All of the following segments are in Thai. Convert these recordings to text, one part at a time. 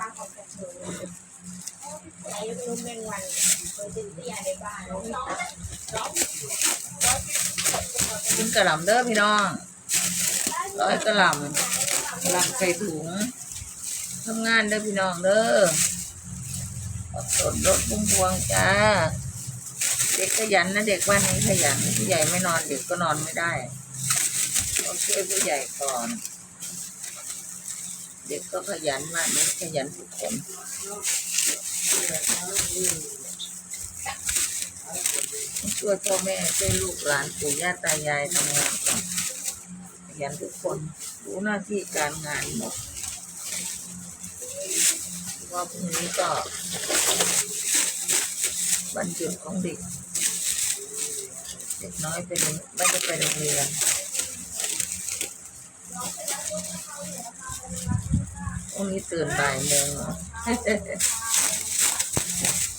ฟังของกระเทยไอ้ลูกแมงวันเคยเป็นเตี้ยในบ้านแล้วน้องน้องกินกระหล่ำเด้อพี่น้องร้อยกระหล่ำกระหล่ำใส่ถุงทำงานเด้อพี่น้องเด้ออดสดรถบุ้งพวงจ้า เด็กขยันนะเด็กวันนี้ขยันผู้ใหญ่ไม่นอนเด็กก็นอนไม่ได้ต้องช่วยผู้ใหญ่ก่อน เด็กก็ขยันมากนี้ขยันทุกคนช่วยพ่อแม่ช่วยลูกหลานปู่ย่าตายายทำงานขยันทุกคนรู้หน้าที่การงานหมดว่าพรุ่งนี้ก็วันหยุดของเด็กเด็กน้อยไปโรงไม่ได้ไปโรงเรียนพ รุ่งนี้ตื่นบ่ายโมง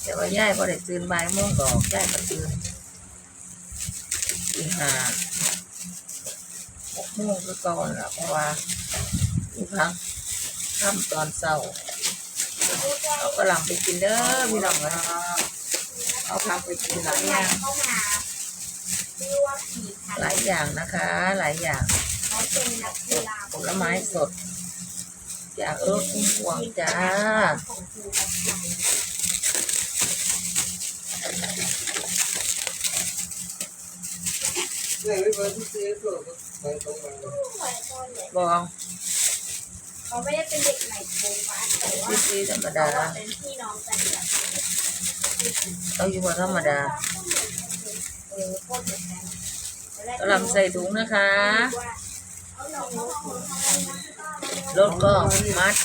แต่ว่าย่ายพอได้ตื่นบ่ายโมงก็ออกย่ายก็ตื่นตีห้าหกโมงก็ก่อนละเพราะว่าที่พักค่ำตอนเช้าเอากระหล่ำไปกินเด้อพี่น้องนะเอาพักไปกินหลายอย่างหลายอย่างนะคะ หลายอย่างผลไม้สด จากรถพุ่มพวงจ้าของครูกับใครเนี่ยไม่ไปที่เจ๊ก็ไปตรงมาเหมือนคนเลยบองเขาไม่ได้เป็นเด็กใหม่โตมาแต่ว่าซีซีธรรมเขาดาเป็นพี่น้องกันเอาอยู่ว่าธรรมดาเออโคตรเหมือนกันกระหลำใส่ถุงนะคะ รถก็มัด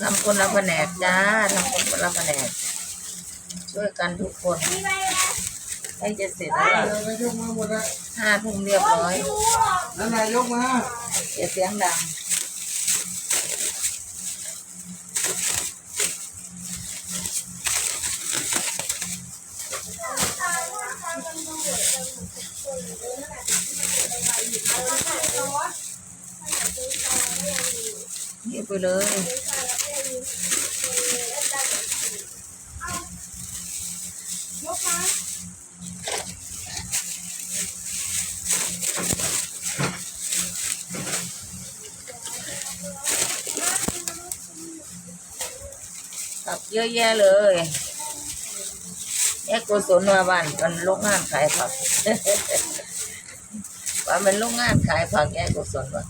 ทำคนละแผนกจ้าทำคนละแผนกช่วยกันทุกคนไม่ได้ให้จะเสร็จแล้วล่ะนายกมาหมดแล้วห้าทุ่มเรียบร้อยรู้หรอกแล้วนายกมาอย่าเสียงดังเงียบ ไปเลยยกมาขับเยอะแยะเลยแยกกุศลมาบ้านกันโรงงานขายผักว่ามันโรงงานขายผักแยกกุศลวะ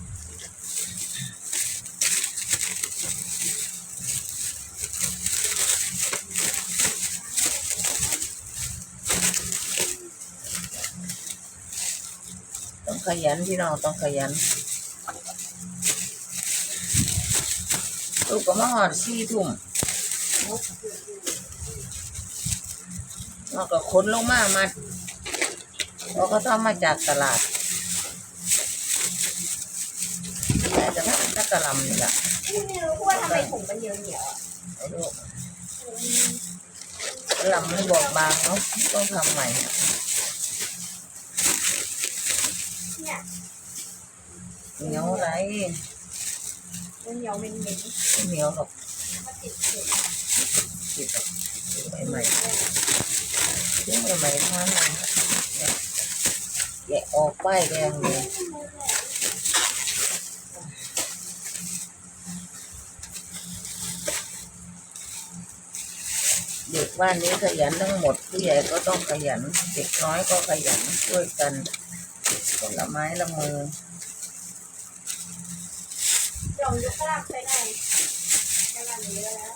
ขยันพี่น้องต้องขยันลูกก็มาหอดสี่ทุ่มเราก็ขนลงมามาเราก็ต้องมาจากตลาดแต่จะถ้าถ้ากระหลำนี่แหละไม่รู้ว่าทำไมถุงมันเหนียวเหนียวเอาลูกกระหลำมันบอกบางเนาะต้องทำใหม่อะ เนี่ย เหนียวอะไรเหนียวเหม็นเหม็นเหนียวหรอกติดติดหรอกซื้อใหม่ๆซื้อใหม่ทั้งนั้นเนี่ยแกะออกป้ายแดงเลยเด็กบ้านนี้ขยันทั้งหมดผู้ใหญ่ก็ต้องขยัน เด็กน้อยก็ขยันช่วยกันคนลไม้ละมือ ลองยกกระดับไปหนกระดับนี้แล้ว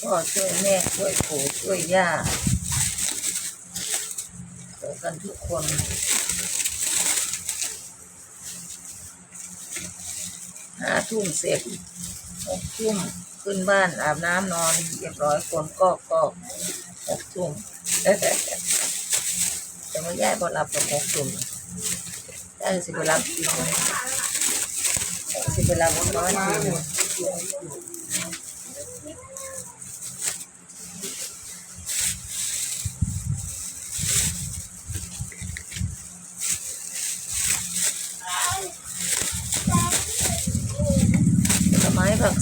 พ่อช่วยแม่ช่วยปู่ช่วยย่าช่วยกันทุกคนห้าทุ่มเสร็จหกทุ่ม ขึ้นบ้านอาบน้ำนอนเรียบร้อยคนก็ก็หกทุ่มแต่ว่าย่าก็หลับกับหกทุ่มได้สิไปรับกินสิไปรับน้อย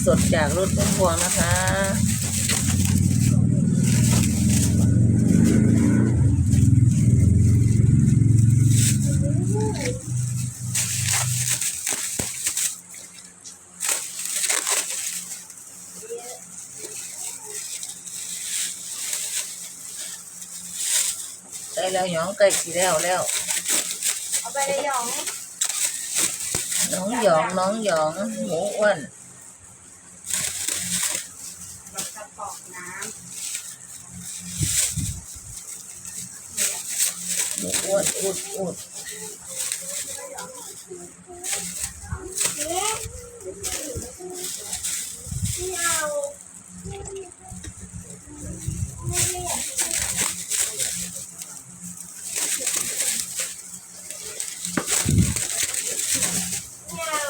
สดจากรถพุ่มพวงนะคะได้แล้วหยองไก่กี่แล้วแล้ว เอาไปเลยหยอง น้องหยองน้องหยองหมูอ้วน แบบกระป๋อง น้หมูอ้วนอุดอุดำไม่เอาไม่เอาไม่เอา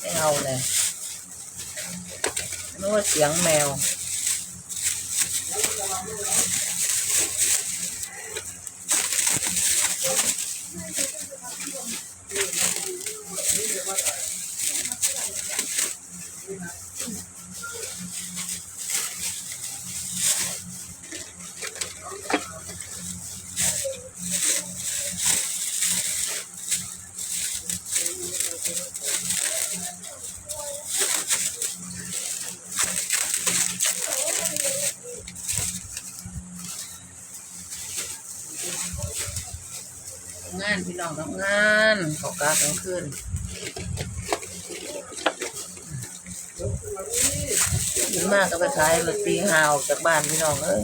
ไม่เอาเลย นึกว่าเสียงแมวทำ งานพี่น้องทำงานเขากากลางคืนยินมากก็ไปขายรถตีหาวจากบ้านพี่น้องเอ้ย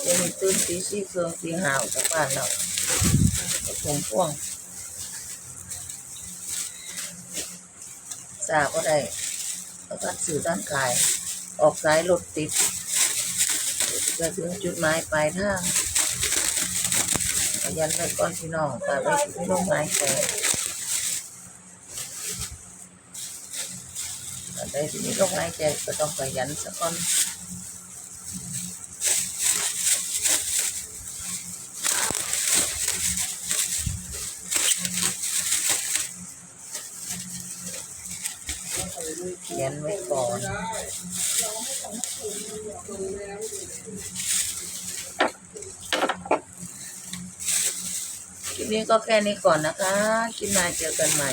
เดี๋ยวนี้ตื่นตีสี่เครื่องตีหาวจากบ้านเราผมพ่วงทราก็ได้แล้วก็สื่อด้านขาย ออกสายรถติดจะถึงจุดหมายปลายทาง ขยันไว้ก่อนพี่น้องตาไว้ที่ลงไม้แก่ตาได้ที่นี่ลงไม้แก่ก็ต้องขยันสักก่อนเขียนไว้ก่อน คลิป นี้ก็แค่นี้ก่อนนะคะคลิปหน้าเจอกันใหม่